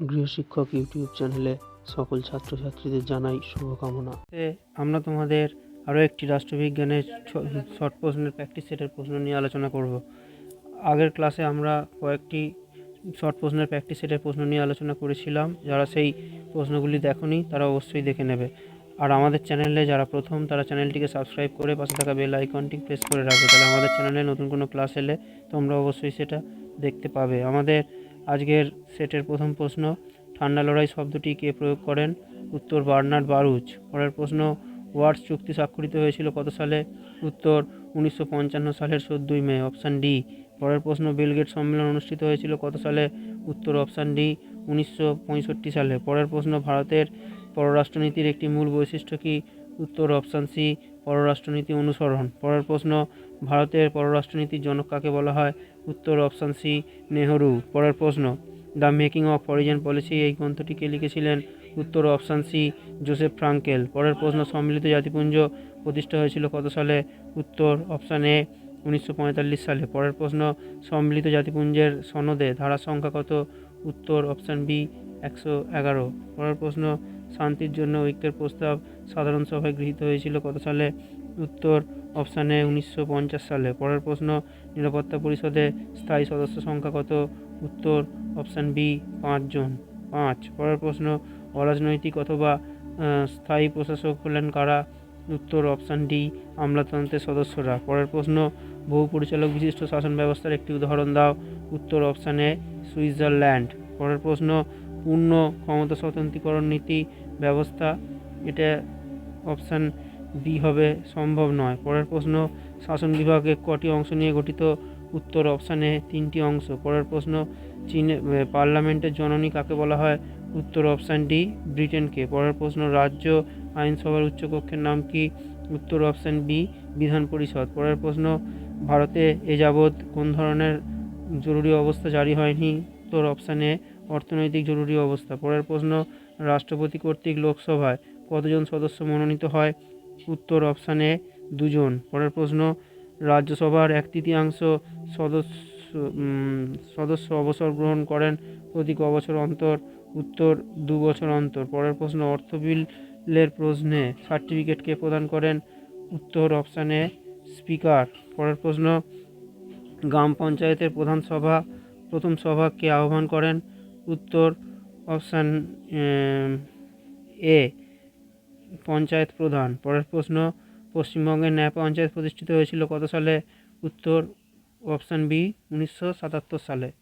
গৃহশিক্ষক YouTube চ্যানেলে সকল ছাত্রছাত্রীদের জানাই শুভকামনা। আমরা তোমাদের আরও একটি রাষ্ট্রবিজ্ঞানের শর্ট প্রশ্নের প্র্যাকটিস সেটের প্রশ্ন নিয়ে আলোচনা করব। আগের ক্লাসে আমরা কয়েকটি শর্ট প্রশ্নের প্র্যাকটিস সেটের প্রশ্ন নিয়ে আলোচনা করেছিলাম। যারা সেই প্রশ্নগুলি দেখোনি, তারা অবশ্যই দেখে নেবে। আর আমাদের চ্যানেলে যারা প্রথম, তারা চ্যানেলটিকে সাবস্ক্রাইব করে পাশে থাকা বেল আইকনটি প্রেস করে রাখবে। তাহলে আমাদের চ্যানেলে নতুন কোনো ক্লাস এলে তোমরা অবশ্যই সেটা দেখতে পাবে। আমাদের আজকের সেটের প্রথম প্রশ্ন, ঠান্ডা লড়াই শব্দটি কে প্রয়োগ করেন? উত্তর, বার্নার্ড বারুচ। পরের প্রশ্ন, ওয়ার্ডস চুক্তি স্বাক্ষরিত হয়েছিল কত সালে? উত্তর, উনিশশো পঞ্চান্ন সালের চোদ্দোই মে। Option D. পরের প্রশ্ন বিলগেট সম্মেলন অনুষ্ঠিত হয়েছিল কত সালে? উত্তর, অপশান ডি, উনিশশো পঁয়ষট্টি সালে। পরের প্রশ্ন, ভারতের পররাষ্ট্রনীতির একটি মূল বৈশিষ্ট্য কি? উত্তর অপশান সি, পররাষ্ট্রনীতি অনুসরণ। পরের প্রশ্ন, ভারতের পররাষ্ট্রনীতির জনক কাকে বলা হয়? উত্তর অপশান সি, নেহরু। পরের প্রশ্ন, the making of foreign policy, এই গ্রন্থটি কে লিখেছিলেন উত্তর অপশান সি, জোসেফ ফ্রাঙ্কেল। পরের প্রশ্ন, সম্মিলিত জাতিপুঞ্জ প্রতিষ্ঠা হয়েছিল কত সালে? উত্তর অপশান এ, উনিশশো পঁয়তাল্লিশ সালে। পরের প্রশ্ন, সম্মিলিত জাতিপুঞ্জের সনদে ধারা সংখ্যা কত? উত্তর অপশান বি, একশো এগারো। পরের প্রশ্ন শান্তির জন্য ঐক্যের প্রস্তাব সাধারণ সভায় গৃহীত হয়েছিল। কত সালে? উত্তর অপশানে উনিশশো পঞ্চাশ সালে। পরের প্রশ্ন, নিরাপত্তা পরিষদে স্থায়ী সদস্য সংখ্যা কত? উত্তর অপশান বি পাঁচজন পাঁচ। পরের প্রশ্ন, অরাজনৈতিক অথবা স্থায়ী প্রশাসক হলেন কারা? উত্তর অপশান ডি, আমলাতন্ত্রের সদস্যরা। পরের প্রশ্ন বহু পরিচালক বিশিষ্ট শাসন ব্যবস্থার একটি উদাহরণ দাও। উত্তর অপশানে সুইজারল্যান্ড। পরের প্রশ্ন পূর্ণ ক্ষমতা স্বতন্ত্রীকরণ নীতি ব্যবস্থা, এটা অপশান বি হবে সম্ভব নয়। পরের প্রশ্ন, শাসন বিভাগে কটি অংশ নিয়ে গঠিত? উত্তর অপশানে তিনটি অংশ। পরের প্রশ্ন, চীনে পার্লামেন্টের জননী কাকে বলা হয়? উত্তর অপশান ডি ব্রিটেনকে। পরের প্রশ্ন, রাজ্য আইনসভার উচ্চকক্ষের নাম কি? উত্তর অপশান বি বিধান পরিষদ। পরের প্রশ্ন, ভারতে এ যাবৎ কোন ধরনের জরুরি অবস্থা জারি হয়নি? উত্তর অপশানে অর্থনৈতিক জরুরি অবস্থা। পরের প্রশ্ন, রাষ্ট্রপতি কর্তৃক লোকসভায় কতজন সদস্য মনোনীত হয়? উত্তর অপশানে দুজন। পরের প্রশ্ন, রাজ্যসভার এক তৃতীয়াংশ সদস্য সদস্য অবসর গ্রহণ করেন প্রতি ক বছর অন্তর? উত্তর, দু বছর অন্তর। পরের প্রশ্ন, অর্থ বিলের প্রশ্নে সার্টিফিকেটকে প্রদান করেন? উত্তর অপশানে স্পিকার। পরের প্রশ্ন, গ্রাম পঞ্চায়েতের প্রধান সভা, প্রথম সভাকে আহ্বান করেন? উত্তর অপশান এ, পঞ্চায়েত প্রধান। পরের প্রশ্ন, পশ্চিমবঙ্গের ন্যায় পঞ্চায়েত প্রতিষ্ঠিত হয়েছিল কত সালে? উত্তর অপশান বি, উনিশশো সাতাত্তর সালে।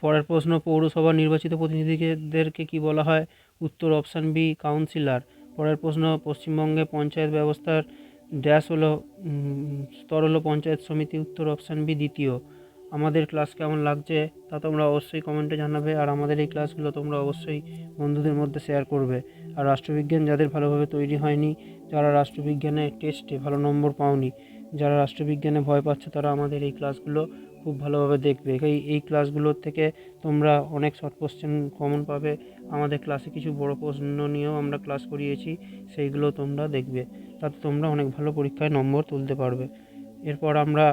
পরের প্রশ্ন, পৌরসভা নির্বাচিত প্রতিনিধিদেরকে কি বলা হয়? উত্তর অপশান বি, কাউন্সিলর। পরের প্রশ্ন, পশ্চিমবঙ্গে পঞ্চায়েত ব্যবস্থার ড্যাশ হলো স্তর হলো পঞ্চায়েত সমিতি। উত্তর অপশান বি, দ্বিতীয়। আমাদের ক্লাস কেমন লাগছে তা তোমরা অবশ্যই কমেন্টে জানাবে আর আমাদের এই ক্লাসগুলো তোমরা অবশ্যই বন্ধুদের মধ্যে শেয়ার করবে। আর রাষ্ট্রবিজ্ঞান যাদের ভালোভাবে তৈরি হয়নি, যারা রাষ্ট্রবিজ্ঞানে টেস্টে ভালো নম্বর পাওনি, যারা রাষ্ট্রবিজ্ঞানে ভয় পাচ্ছে তারা আমাদের এই ক্লাসগুলো খুব ভালোভাবে দেখবে। এই এই ক্লাসগুলোর থেকে তোমরা অনেক শর্ট কোশ্চেন কমন পাবে। আমাদের ক্লাসে কিছু বড় প্রশ্ন নিয়েও আমরা ক্লাস করিয়েছি, সেইগুলো তোমরা দেখবে। তাতে তোমরা অনেক ভালো পরীক্ষায় নম্বর তুলতে পারবে। এরপর আমরা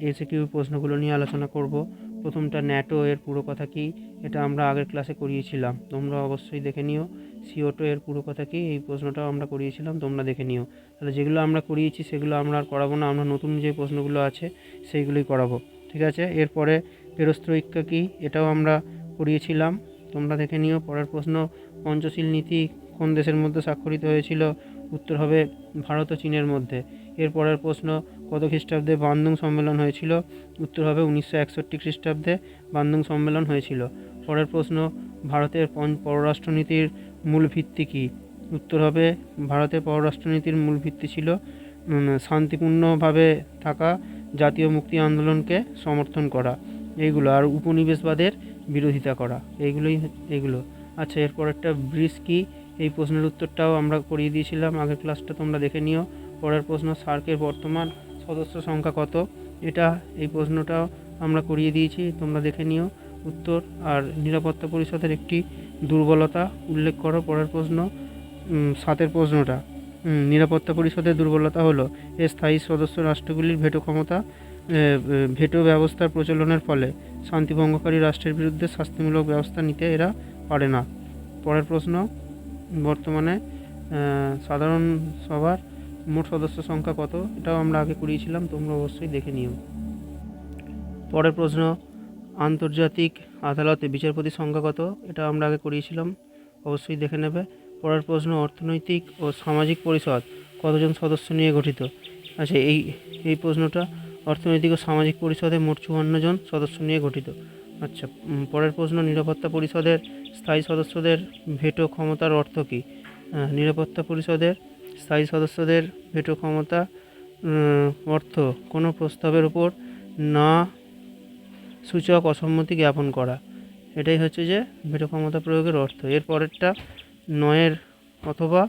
এসে কিউ প্রশ্নগুলো নিয়ে আলোচনা করব। প্রথমটা ন্যাটো এর পুরো কথা কি? এটা আমরা আগের ক্লাসে করিয়েছিলাম। তোমরা অবশ্যই দেখে নিও। সিওটো এর পুরো কথা কি? এই প্রশ্নটাও আমরা করিয়েছিলাম, তোমরা দেখে নিও। তাহলে যেগুলো আমরা করিয়েছি, সেগুলো আমরা আর করাবো না। আমরা নতুন যে প্রশ্নগুলো আছে, সেইগুলোই করাবো। ঠিক আছে? এরপরে পেরস্ত্রৈক্য কি? এটাও আমরা করিয়েছিলাম। তোমরা দেখে নিও। পরের প্রশ্ন, পঞ্চশীল নীতি কোন দেশের মধ্যে স্বাক্ষরিত হয়েছিল? উত্তর হবে ভারত ও চীনের মধ্যে। এর পরের প্রশ্ন, কত খ্রিস্টাব্দে বান্দুং সম্মেলন হয়েছিল? উত্তর হবে উনিশশো একষট্টি খ্রিস্টাব্দে বান্দুং সম্মেলন হয়েছিল। পরের প্রশ্ন, ভারতের পররাষ্ট্রনীতির মূল ভিত্তি কী? উত্তর হবে ভারতের পররাষ্ট্রনীতির মূল ভিত্তি ছিল শান্তিপূর্ণভাবে থাকা, জাতীয় মুক্তি আন্দোলনকে সমর্থন করা। এইগুলো, আর উপনিবেশবাদের বিরোধিতা করা। এইগুলোই, এইগুলো। আচ্ছা এরপর একটা ব্রিজ কি? এই প্রশ্নের উত্তরটাও আমরা করিয়ে দিয়েছিলাম। আগের ক্লাসটা তোমরা দেখে নিও। পরের প্রশ্ন, সার্কের বর্তমান সদস্য সংখ্যা কত? এটা, এই প্রশ্নটাও আমরা করিয়ে দিয়েছি। তোমরা দেখে নিও উত্তর। আর নিরাপত্তা পরিষদের একটি দুর্বলতা উল্লেখ করো পরের প্রশ্ন। সাতের প্রশ্নটা। নিরাপত্তা পরিষদের দুর্বলতা হলো এর স্থায়ী সদস্য রাষ্ট্রগুলির ভেটো ক্ষমতা ভেটো ব্যবস্থার প্রচলনের ফলে শান্তিভঙ্গকারী রাষ্ট্রের বিরুদ্ধে শাস্তিমূলক ব্যবস্থা নিতে এরা পারে না। পরের প্রশ্ন বর্তমানে সাধারণ সভার মোট সদস্য সংখ্যা কত? এটাও আমরা আগে করিয়েছিলাম তোমরা অবশ্যই দেখে নিও। পরের প্রশ্ন, আন্তর্জাতিক আদালতে বিচারপতির সংখ্যা কত? এটা আমরা আগে করিয়েছিলাম অবশ্যই দেখে নেবে। পরের প্রশ্ন, অর্থনৈতিক ও সামাজিক পরিষদ কতজন সদস্য নিয়ে গঠিত? আচ্ছা এই এই প্রশ্নটা অর্থনৈতিক ও সামাজিক পরিষদে মোট চুয়ান্ন জন সদস্য নিয়ে গঠিত। আচ্ছা পরের প্রশ্ন, নিরাপত্তা পরিষদের স্থায়ী সদস্যদের ভেটো ক্ষমতার অর্থ কী? নিরাপত্তা পরিষদের স্থায়ী সদস্যদের ভেটো ক্ষমতা অর্থ কোনো প্রস্তাবের উপর না সূচক অসম্মতি জ্ঞাপন করা। এটাই হচ্ছে যে ভেটো ক্ষমতা প্রয়োগের অর্থ। এর পরেরটা, নয়ের অথবা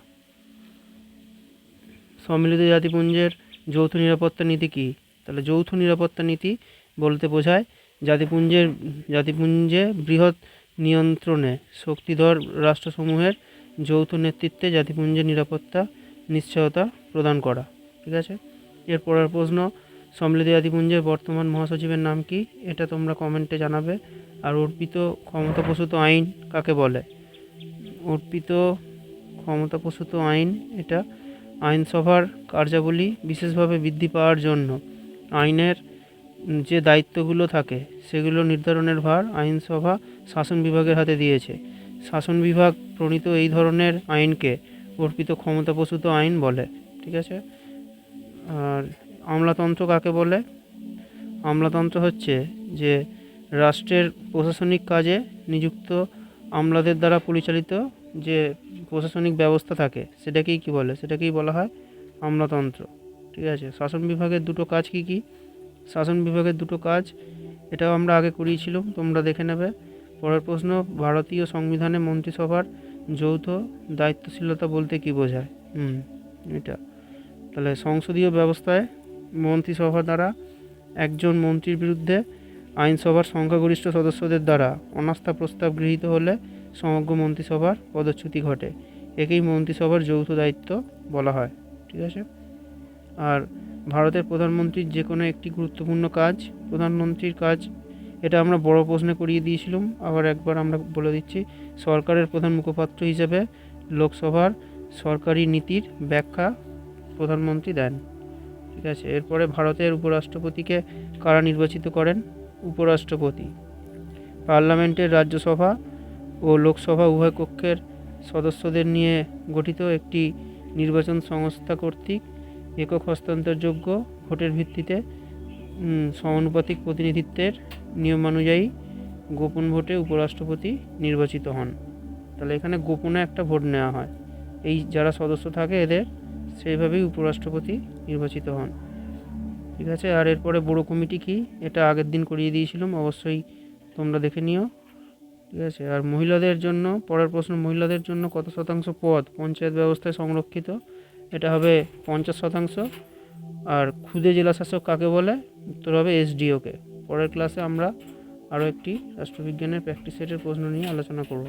সম্মিলিত জাতিপুঞ্জের যৌথ নিরাপত্তা নীতি কী? তাহলে যৌথ নিরাপত্তা নীতি বলতে বোঝায় জাতিপুঞ্জের, জাতিপুঞ্জে বৃহৎ নিয়ন্ত্রণে শক্তিধর রাষ্ট্রসমূহের যৌথ নেতৃত্বে জাতিপুঞ্জের নিরাপত্তা নিশ্চয়তা প্রদান করা, ঠিক আছে? এর পরের প্রশ্ন, সম্মিলিত জাতিপুঞ্জের বর্তমান মহাসচিবের নাম কি? এটা তোমরা কমেন্টে জানাবে। আর অর্পিত ক্ষমতাপ্রসূত আইন কাকে বলে? অর্পিত ক্ষমতাপ্রসূত আইন, এটা আইনসভার কার্যাবলী বিশেষভাবে বৃদ্ধি পাওয়ার জন্য আইনের যে দায়িত্বগুলো থাকে, সেগুলো নির্ধারণের ভার আইনসভা শাসন বিভাগের হাতে দিয়েছে। শাসন বিভাগ প্রণীত এই ধরনের আইনকে অর্পিত ক্ষমতাপ্রসূত আইন বলে, ঠিক আছে? আর আমলাতন্ত্র কাকে বলে? আমলাতন্ত্র হচ্ছে যে রাষ্ট্রের প্রশাসনিক কাজে নিযুক্ত আমলাদের দ্বারা পরিচালিত যে প্রশাসনিক ব্যবস্থা থাকে, সেটাকেই কি বলে? সেটাকেই বলা হয় আমলাতন্ত্র, ঠিক আছে? শাসন বিভাগের দুটো কাজ কি কি? শাসন বিভাগের দুটো কাজ, এটাও আমরা আগে করিয়েছিলাম, তোমরা দেখে নেবে। পরের প্রশ্ন, ভারতীয় সংবিধানে মন্ত্রিসভার যৌথ দায়িত্বশীলতা বলতে কি বোঝায়? হুম, এটা। তাহলে সংসদীয় ব্যবস্থায় মন্ত্রিসভা দ্বারা একজন মন্ত্রীর বিরুদ্ধে আইনসভার সংখ্যাগরিষ্ঠ সদস্যদের দ্বারা অনাস্থা প্রস্তাব গৃহীত হলে সমগ্র মন্ত্রিসভার পদচ্যুতি ঘটে। একেই মন্ত্রিসভার যৌথ দায়িত্ব বলা হয়। ঠিক আছে? আর ভারতের প্রধানমন্ত্রীর যে কোনো একটি গুরুত্বপূর্ণ কাজ, প্রধানমন্ত্রীর কাজ, এটা আমরা বড় প্রশ্নে করিয়ে দিয়েছিলাম। আবার একবার আমরা বলে দিচ্ছি, সরকারের প্রধান মুখপাত্র হিসেবে লোকসভার সরকারি নীতির ব্যাখ্যা প্রধানমন্ত্রী দেন। ঠিক আছে, এরপরে ভারতের উপরাষ্ট্রপতিকে কারা নির্বাচিত করেন? উপরাষ্ট্রপতি। পার্লামেন্টের রাজ্যসভা ও লোকসভা উভয় কক্ষের সদস্যদের নিয়ে গঠিত একটি নির্বাচন সংস্থা কর্তৃক একক হস্তান্তরযোগ্য ভোটের ভিত্তিতে সমানুপাতিক প্রতিনিধিত্বের নিয়মানুযায়ী গোপন ভোটে উপরাষ্ট্রপতি নির্বাচিত হন। তাহলে এখানে গোপনে একটা ভোট নেওয়া হয়। এই যারা সদস্য থাকে এদের সেইভাবেই উপরাষ্ট্রপতি নির্বাচিত হন। ঠিক আছে? আর এরপরে বড় কমিটি কি? এটা আগের দিন করিয়ে দিয়েছিলাম, অবশ্যই তোমরা দেখে নিও। ঠিক আছে? আর মহিলাদের জন্য, পরের প্রশ্ন, মহিলাদের জন্য কত শতাংশ পদ? পঞ্চায়েত ব্যবস্থায় সংরক্ষিত। এটা হবে পঞ্চাশ শতাংশ। আর ক্ষুদে জেলাশাসক কাকে বলে? উত্তর হবে এসডিওকে পরের ক্লাসে আমরা আরও একটি রাষ্ট্রবিজ্ঞানের প্র্যাকটিস সেটের প্রশ্ন নিয়ে আলোচনা করব।